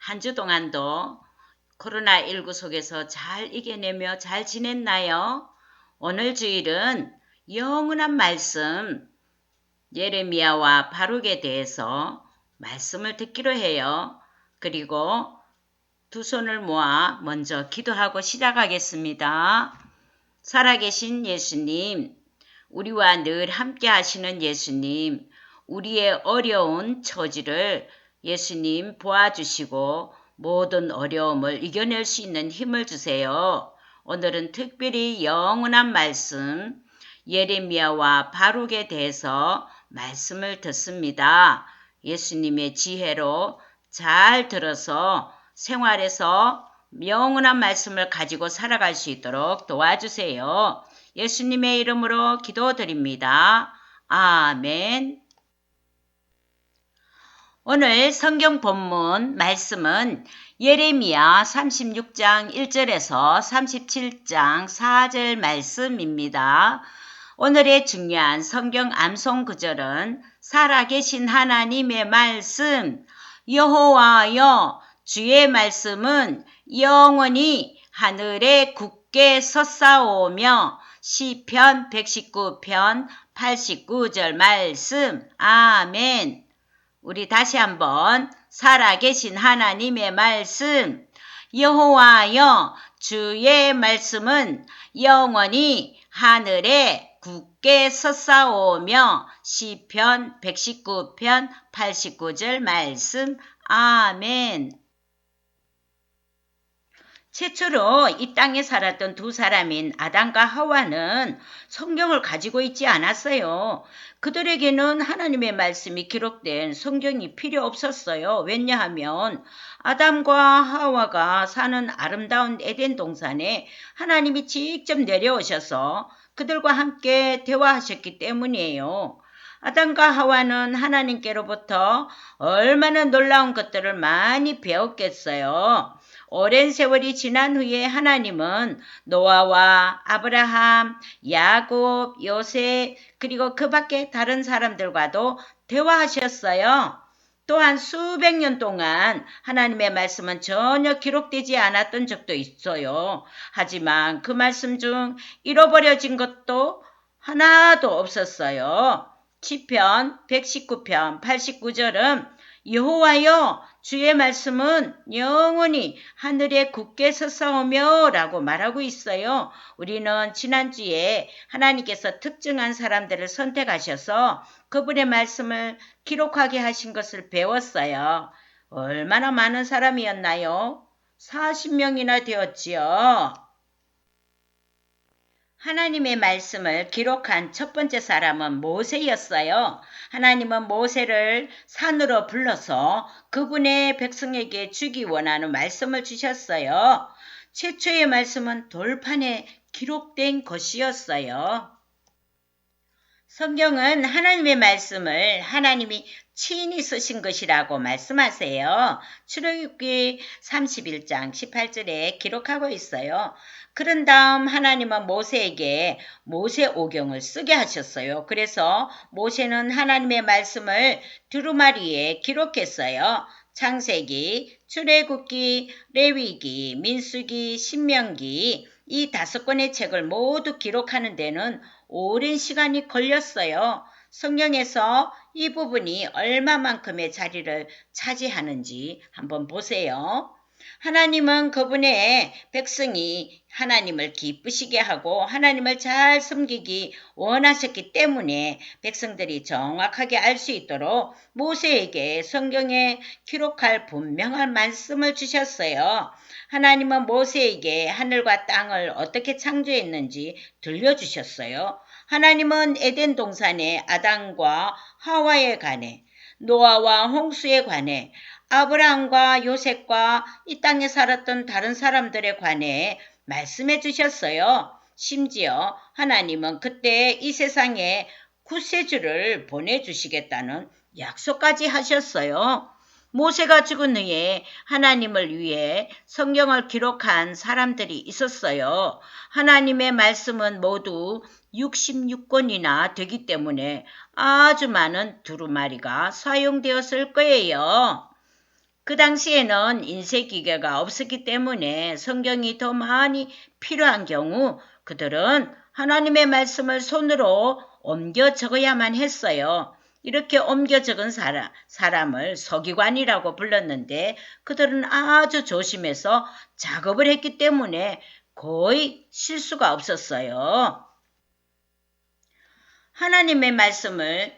한 주 동안도 코로나19 속에서 잘 이겨내며 잘 지냈나요? 오늘 주일은 영원한 말씀 예레미야와 바룩에 대해서 말씀을 듣기로 해요. 그리고 두 손을 모아 먼저 기도하고 시작하겠습니다. 살아계신 예수님, 우리와 늘 함께 하시는 예수님, 우리의 어려운 처지를 예수님 도와주시고 모든 어려움을 이겨낼 수 있는 힘을 주세요. 오늘은 특별히 영원한 말씀 예레미야와 바룩에 대해서 말씀을 듣습니다. 예수님의 지혜로 잘 들어서 생활에서 영원한 말씀을 가지고 살아갈 수 있도록 도와주세요. 예수님의 이름으로 기도드립니다. 아멘. 오늘 성경 본문 말씀은 예레미야 36장 1절에서 37장 4절 말씀입니다. 오늘의 중요한 성경 암송 구절은 살아계신 하나님의 말씀 여호와여 주의 말씀은 영원히 하늘에 굳게 섰사오며 시편 119편 89절 말씀 아멘 우리 다시 한번 살아계신 하나님의 말씀. 여호와여 주의 말씀은 영원히 하늘에 굳게 섰사오며 시편 119편 89절 말씀. 아멘. 최초로 이 땅에 살았던 두 사람인 아담과 하와는 성경을 가지고 있지 않았어요. 그들에게는 하나님의 말씀이 기록된 성경이 필요 없었어요. 왜냐하면 아담과 하와가 사는 아름다운 에덴 동산에 하나님이 직접 내려오셔서 그들과 함께 대화하셨기 때문이에요. 아담과 하와는 하나님께로부터 얼마나 놀라운 것들을 많이 배웠겠어요. 오랜 세월이 지난 후에 하나님은 노아와 아브라함, 야곱, 요셉, 그리고 그 밖에 다른 사람들과도 대화하셨어요. 또한 수백 년 동안 하나님의 말씀은 전혀 기록되지 않았던 적도 있어요. 하지만 그 말씀 중 잃어버려진 것도 하나도 없었어요. 시편 119편 89절은 여호와여 주의 말씀은 영원히 하늘에 굳게 섰사오며 라고 말하고 있어요. 우리는 지난주에 하나님께서 특정한 사람들을 선택하셔서 그분의 말씀을 기록하게 하신 것을 배웠어요. 얼마나 많은 사람이었나요? 40명이나 되었지요. 하나님의 말씀을 기록한 첫 번째 사람은 모세였어요. 하나님은 모세를 산으로 불러서 그분의 백성에게 주기 원하는 말씀을 주셨어요. 최초의 말씀은 돌판에 기록된 것이었어요. 성경은 하나님의 말씀을 하나님이 친히 쓰신 것이라고 말씀하세요. 출애굽기 31장 18절에 기록하고 있어요. 그런 다음 하나님은 모세에게 모세 오경을 쓰게 하셨어요. 그래서 모세는 하나님의 말씀을 두루마리에 기록했어요. 창세기, 출애굽기, 레위기, 민수기, 신명기 이 다섯 권의 책을 모두 기록하는 데는 오랜 시간이 걸렸어요. 성경에서 이 부분이 얼마만큼의 자리를 차지하는지 한번 보세요. 하나님은 그분의 백성이 하나님을 기쁘시게 하고 하나님을 잘 섬기기 원하셨기 때문에 백성들이 정확하게 알 수 있도록 모세에게 성경에 기록할 분명한 말씀을 주셨어요. 하나님은 모세에게 하늘과 땅을 어떻게 창조했는지 들려주셨어요. 하나님은 에덴 동산의 아담과 하와에 관해 노아와 홍수에 관해 아브라함과 요셉과 이 땅에 살았던 다른 사람들에 관해 말씀해 주셨어요. 심지어 하나님은 그때 이 세상에 구세주를 보내주시겠다는 약속까지 하셨어요. 모세가 죽은 후에 하나님을 위해 성경을 기록한 사람들이 있었어요. 하나님의 말씀은 모두 66권이나 되기 때문에 아주 많은 두루마리가 사용되었을 거예요. 그 당시에는 인쇄기계가 없었기 때문에 성경이 더 많이 필요한 경우 그들은 하나님의 말씀을 손으로 옮겨 적어야만 했어요. 이렇게 옮겨 적은 사람, 사람을 서기관이라고 불렀는데 그들은 아주 조심해서 작업을 했기 때문에 거의 실수가 없었어요. 하나님의 말씀을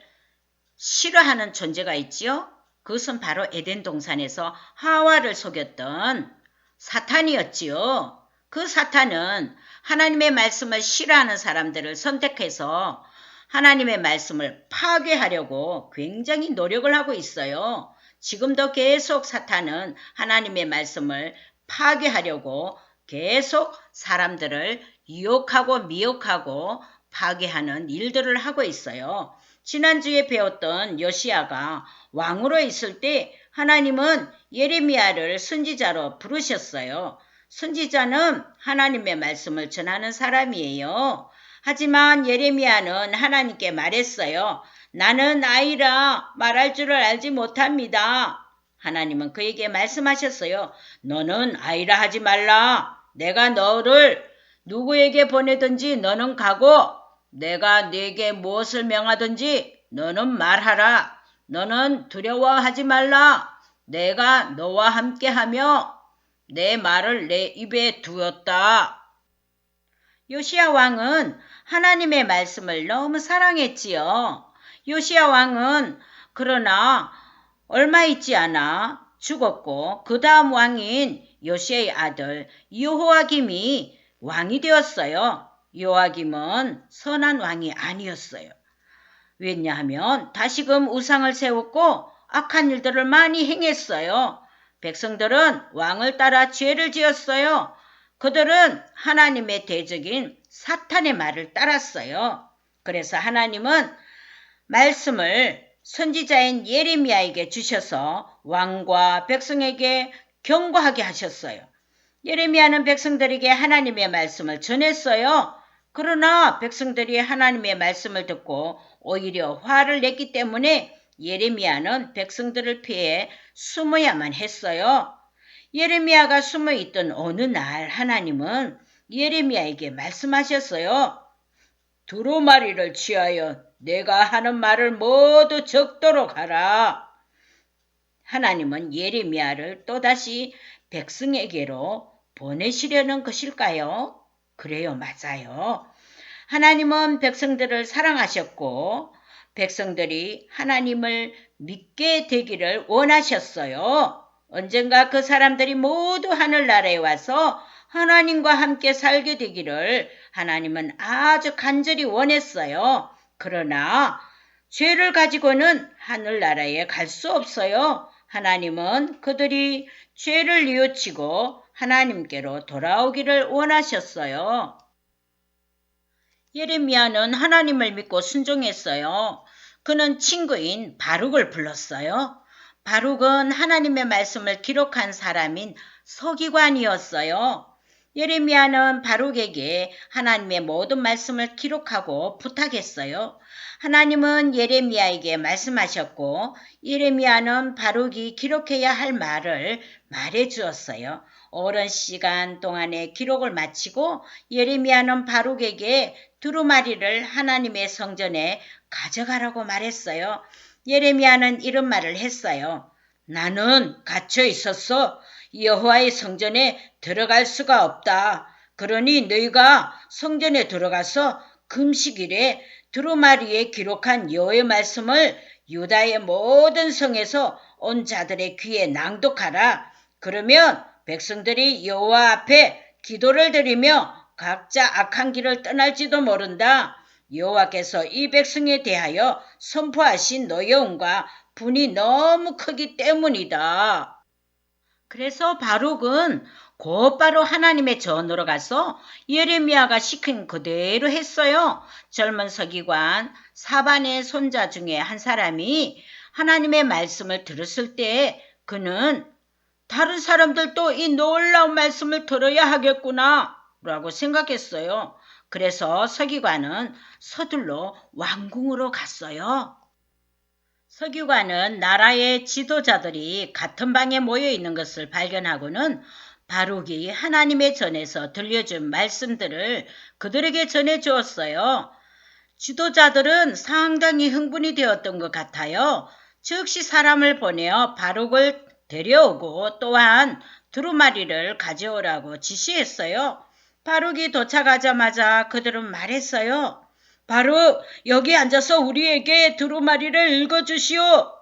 싫어하는 존재가 있지요? 그것은 바로 에덴 동산에서 하와를 속였던 사탄이었지요. 그 사탄은 하나님의 말씀을 싫어하는 사람들을 선택해서 하나님의 말씀을 파괴하려고 굉장히 노력을 하고 있어요. 지금도 계속 사탄은 하나님의 말씀을 파괴하려고 계속 사람들을 유혹하고 미혹하고 파괴하는 일들을 하고 있어요. 지난주에 배웠던 요시아가 왕으로 있을 때 하나님은 예레미야를 선지자로 부르셨어요. 선지자는 하나님의 말씀을 전하는 사람이에요. 하지만 예레미야는 하나님께 말했어요. 나는 아이라 말할 줄을 알지 못합니다. 하나님은 그에게 말씀하셨어요. 너는 아이라 하지 말라. 내가 너를 누구에게 보내든지 너는 가고 내가 네게 무엇을 명하든지 너는 말하라. 너는 두려워하지 말라. 내가 너와 함께하며 내 말을 내 입에 두었다. 요시야 왕은 하나님의 말씀을 너무 사랑했지요. 요시야 왕은 그러나 얼마 있지 않아 죽었고 그 다음 왕인 요시의 아들 여호와김이 왕이 되었어요. 요아김은 선한 왕이 아니었어요. 왜냐하면 다시금 우상을 세웠고 악한 일들을 많이 행했어요. 백성들은 왕을 따라 죄를 지었어요. 그들은 하나님의 대적인 사탄의 말을 따랐어요. 그래서 하나님은 말씀을 선지자인 예레미야에게 주셔서 왕과 백성에게 경고하게 하셨어요. 예레미야는 백성들에게 하나님의 말씀을 전했어요. 그러나 백성들이 하나님의 말씀을 듣고 오히려 화를 냈기 때문에 예레미야는 백성들을 피해 숨어야만 했어요. 예레미야가 숨어 있던 어느 날 하나님은 예레미야에게 말씀하셨어요. 두루마리를 취하여 내가 하는 말을 모두 적도록 하라. 하나님은 예레미야를 또다시 백성에게로 보내시려는 것일까요? 그래요, 맞아요. 하나님은 백성들을 사랑하셨고, 백성들이 하나님을 믿게 되기를 원하셨어요. 언젠가 그 사람들이 모두 하늘나라에 와서 하나님과 함께 살게 되기를 하나님은 아주 간절히 원했어요. 그러나 죄를 가지고는 하늘나라에 갈 수 없어요. 하나님은 그들이 죄를 뉘우치고 하나님께로 돌아오기를 원하셨어요. 예레미야는 하나님을 믿고 순종했어요. 그는 친구인 바룩을 불렀어요. 바룩은 하나님의 말씀을 기록한 사람인 서기관이었어요. 예레미야는 바룩에게 하나님의 모든 말씀을 기록하고 부탁했어요. 하나님은 예레미야에게 말씀하셨고 예레미야는 바룩이 기록해야 할 말을 말해 주었어요. 오랜 시간 동안의 기록을 마치고 예레미야는 바룩에게 두루마리를 하나님의 성전에 가져가라고 말했어요. 예레미야는 이런 말을 했어요. 나는 갇혀 있었어. 여호와의 성전에 들어갈 수가 없다. 그러니 너희가 성전에 들어가서 금식일에 두루마리에 기록한 여호의 말씀을 유다의 모든 성에서 온 자들의 귀에 낭독하라. 그러면 백성들이 여호와 앞에 기도를 드리며 각자 악한 길을 떠날지도 모른다. 여호와께서 이 백성에 대하여 선포하신 노여움과 분이 너무 크기 때문이다. 그래서 바룩은 곧바로 하나님의 전으로 가서 예레미야가 시킨 그대로 했어요. 젊은 서기관 사반의 손자 중에 한 사람이 하나님의 말씀을 들었을 때 그는 다른 사람들도 이 놀라운 말씀을 들어야 하겠구나 라고 생각했어요. 그래서 서기관은 서둘러 왕궁으로 갔어요. 서기관은 나라의 지도자들이 같은 방에 모여 있는 것을 발견하고는 바룩이 하나님의 전에서 들려준 말씀들을 그들에게 전해 주었어요. 지도자들은 상당히 흥분이 되었던 것 같아요. 즉시 사람을 보내어 바룩을 데려오고 또한 두루마리를 가져오라고 지시했어요. 바룩이 도착하자마자 그들은 말했어요. 바룩, 여기 앉아서 우리에게 두루마리를 읽어주시오.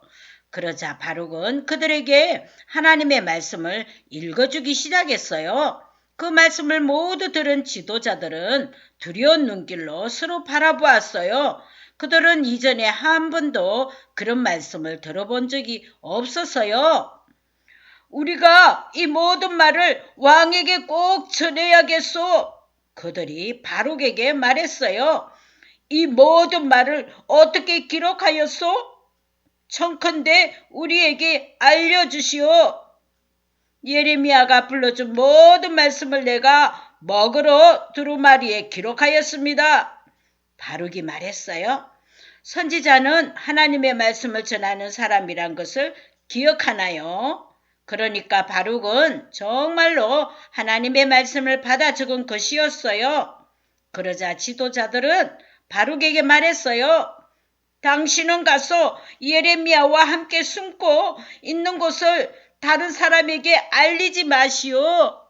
그러자 바룩은 그들에게 하나님의 말씀을 읽어주기 시작했어요. 그 말씀을 모두 들은 지도자들은 두려운 눈길로 서로 바라보았어요. 그들은 이전에 한 번도 그런 말씀을 들어본 적이 없어서요. 우리가 이 모든 말을 왕에게 꼭 전해야겠소. 그들이 바룩에게 말했어요. 이 모든 말을 어떻게 기록하였소? 청컨대 우리에게 알려주시오. 예레미야가 불러준 모든 말씀을 내가 먹으러 두루마리에 기록하였습니다. 바룩이 말했어요. 선지자는 하나님의 말씀을 전하는 사람이란 것을 기억하나요? 그러니까 바룩은 정말로 하나님의 말씀을 받아 적은 것이었어요. 그러자 지도자들은 바룩에게 말했어요. 당신은 가서 예레미야와 함께 숨고 있는 곳을 다른 사람에게 알리지 마시오.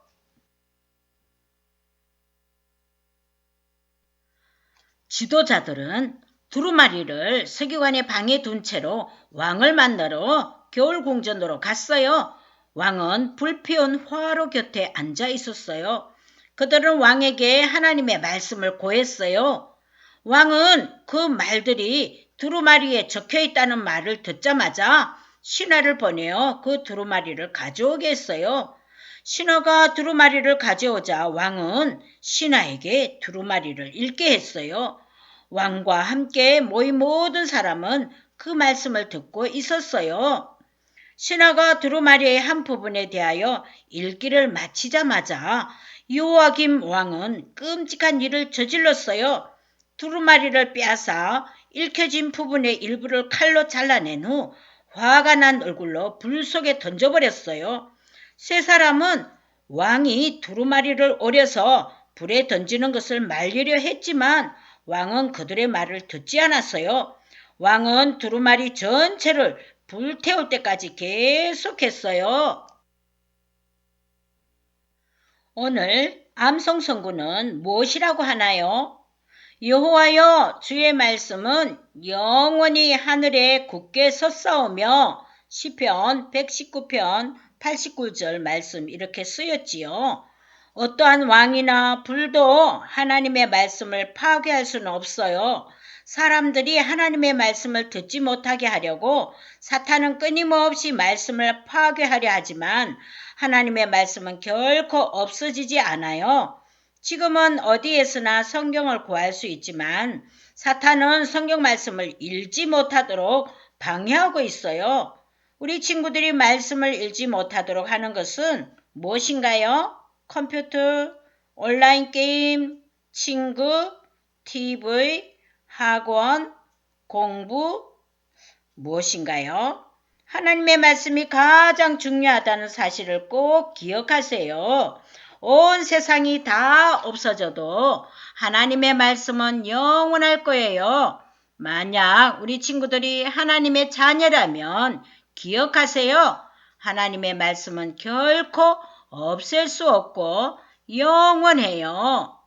지도자들은 두루마리를 서기관의 방에 둔 채로 왕을 만나러 겨울궁전으로 갔어요. 왕은 불피운 화로 곁에 앉아 있었어요. 그들은 왕에게 하나님의 말씀을 고했어요. 왕은 그 말들이 두루마리에 적혀 있다는 말을 듣자마자 신하를 보내어 그 두루마리를 가져오게 했어요. 신하가 두루마리를 가져오자 왕은 신하에게 두루마리를 읽게 했어요. 왕과 함께 모인 모든 사람은 그 말씀을 듣고 있었어요. 신하가 두루마리의 한 부분에 대하여 읽기를 마치자마자 요아김 왕은 끔찍한 일을 저질렀어요. 두루마리를 빼앗아 읽혀진 부분의 일부를 칼로 잘라낸 후 화가 난 얼굴로 불 속에 던져버렸어요. 세 사람은 왕이 두루마리를 오려서 불에 던지는 것을 말리려 했지만 왕은 그들의 말을 듣지 않았어요. 왕은 두루마리 전체를 불태울 때까지 계속했어요. 오늘 암송성구는 무엇이라고 하나요? 여호와여 주의 말씀은 영원히 하늘에 굳게 섰사오며 시편 119편 89절 말씀 이렇게 쓰였지요. 어떠한 왕이나 불도 하나님의 말씀을 파괴할 수는 없어요. 사람들이 하나님의 말씀을 듣지 못하게 하려고 사탄은 끊임없이 말씀을 파괴하려 하지만 하나님의 말씀은 결코 없어지지 않아요. 지금은 어디에서나 성경을 구할 수 있지만 사탄은 성경 말씀을 읽지 못하도록 방해하고 있어요. 우리 친구들이 말씀을 읽지 못하도록 하는 것은 무엇인가요? 컴퓨터, 온라인 게임, 친구, TV, 학원, 공부, 무엇인가요? 하나님의 말씀이 가장 중요하다는 사실을 꼭 기억하세요. 온 세상이 다 없어져도 하나님의 말씀은 영원할 거예요. 만약 우리 친구들이 하나님의 자녀라면 기억하세요. 하나님의 말씀은 결코 없앨 수 없고 영원해요.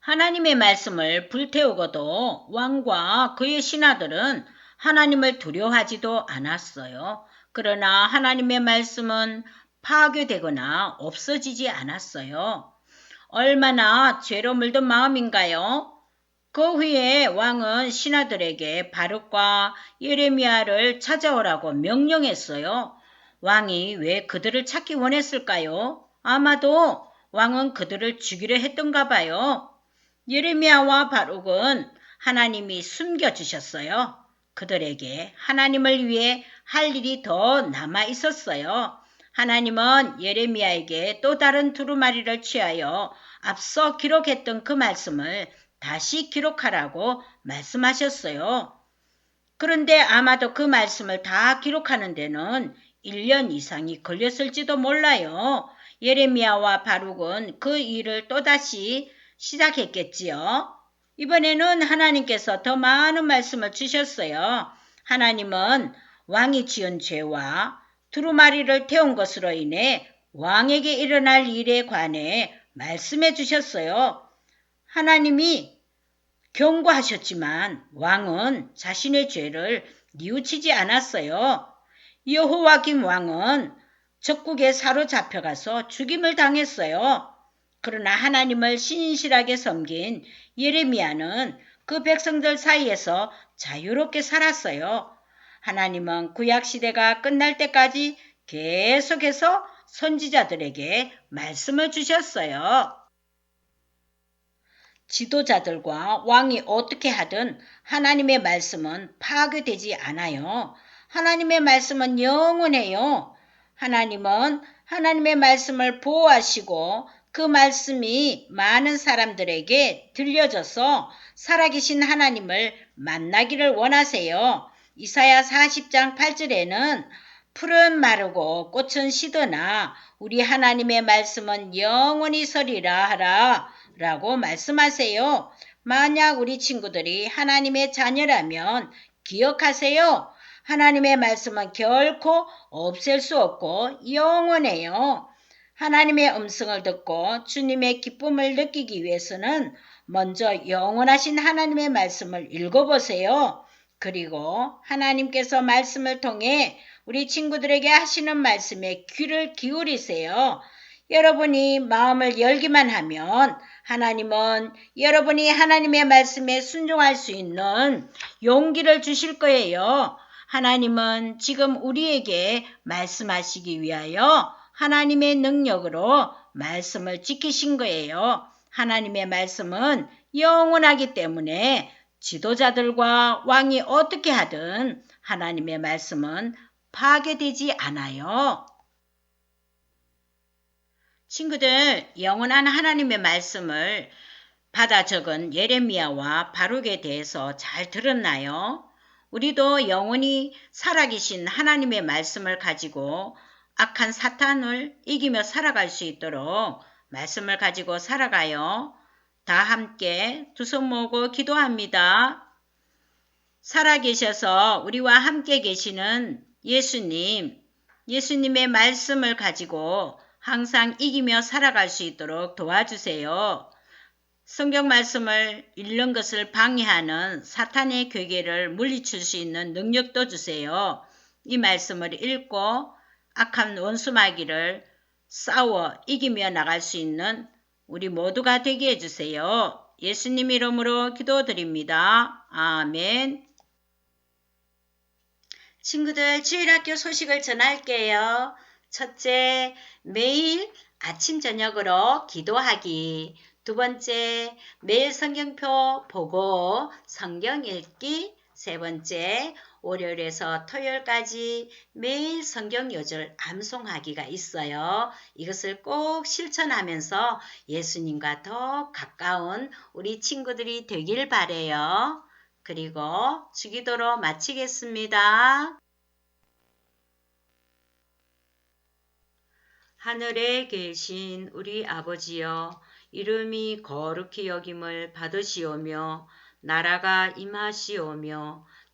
하나님의 말씀을 불태우고도 왕과 그의 신하들은 하나님을 두려워하지도 않았어요. 그러나 하나님의 말씀은 파괴되거나 없어지지 않았어요. 얼마나 죄로 물든 마음인가요? 그 후에 왕은 신하들에게 바룩과 예레미야를 찾아오라고 명령했어요. 왕이 왜 그들을 찾기 원했을까요? 아마도 왕은 그들을 죽이려 했던가 봐요. 예레미야와 바룩은 하나님이 숨겨주셨어요. 그들에게 하나님을 위해 할 일이 더 남아 있었어요. 하나님은 예레미야에게 또 다른 두루마리를 취하여 앞서 기록했던 그 말씀을 다시 기록하라고 말씀하셨어요. 그런데 아마도 그 말씀을 다 기록하는 데는 1년 이상이 걸렸을지도 몰라요. 예레미야와 바룩은 그 일을 또다시 시작했겠지요. 이번에는 하나님께서 더 많은 말씀을 주셨어요. 하나님은 왕이 지은 죄와 두루마리를 태운 것으로 인해 왕에게 일어날 일에 관해 말씀해 주셨어요. 하나님이 경고하셨지만 왕은 자신의 죄를 뉘우치지 않았어요. 여호와김 왕은 적국에 사로잡혀가서 죽임을 당했어요. 그러나 하나님을 신실하게 섬긴 예레미야는 그 백성들 사이에서 자유롭게 살았어요. 하나님은 구약 시대가 끝날 때까지 계속해서 선지자들에게 말씀을 주셨어요. 지도자들과 왕이 어떻게 하든 하나님의 말씀은 파괴되지 않아요. 하나님의 말씀은 영원해요. 하나님은 하나님의 말씀을 보호하시고 그 말씀이 많은 사람들에게 들려져서 살아계신 하나님을 만나기를 원하세요. 이사야 40장 8절에는 풀은 마르고 꽃은 시드나 우리 하나님의 말씀은 영원히 서리라 하라 라고 말씀하세요. 만약 우리 친구들이 하나님의 자녀라면 기억하세요. 하나님의 말씀은 결코 없앨 수 없고 영원해요. 하나님의 음성을 듣고 주님의 기쁨을 느끼기 위해서는 먼저 영원하신 하나님의 말씀을 읽어보세요. 그리고 하나님께서 말씀을 통해 우리 친구들에게 하시는 말씀에 귀를 기울이세요. 여러분이 마음을 열기만 하면 하나님은 여러분이 하나님의 말씀에 순종할 수 있는 용기를 주실 거예요. 하나님은 지금 우리에게 말씀하시기 위하여 하나님의 능력으로 말씀을 지키신 거예요. 하나님의 말씀은 영원하기 때문에 지도자들과 왕이 어떻게 하든 하나님의 말씀은 파괴되지 않아요. 친구들, 영원한 하나님의 말씀을 받아 적은 예레미야와 바룩에 대해서 잘 들었나요? 우리도 영원히 살아계신 하나님의 말씀을 가지고 악한 사탄을 이기며 살아갈 수 있도록 말씀을 가지고 살아가요. 다 함께 두 손 모으고 기도합니다. 살아계셔서 우리와 함께 계시는 예수님, 예수님의 말씀을 가지고 항상 이기며 살아갈 수 있도록 도와주세요. 성경 말씀을 읽는 것을 방해하는 사탄의 괴계를 물리칠 수 있는 능력도 주세요. 이 말씀을 읽고 악한 원수마귀를 싸워 이기며 나갈 수 있는 우리 모두가 되게 해주세요. 예수님 이름으로 기도드립니다. 아멘. 친구들 주일학교 소식을 전할게요. 첫째, 매일 아침 저녁으로 기도하기. 두 번째, 매일 성경표 보고 성경 읽기. 세 번째, 월요일에서 토요일까지 매일 성경 요절 암송하기가 있어요. 이것을 꼭 실천하면서 예수님과 더 가까운 우리 친구들이 되길 바래요. 그리고 주기도로 마치겠습니다. 하늘에 계신 우리 아버지여 이름이 거룩히 여김을 받으시오며 나라가 임하시오며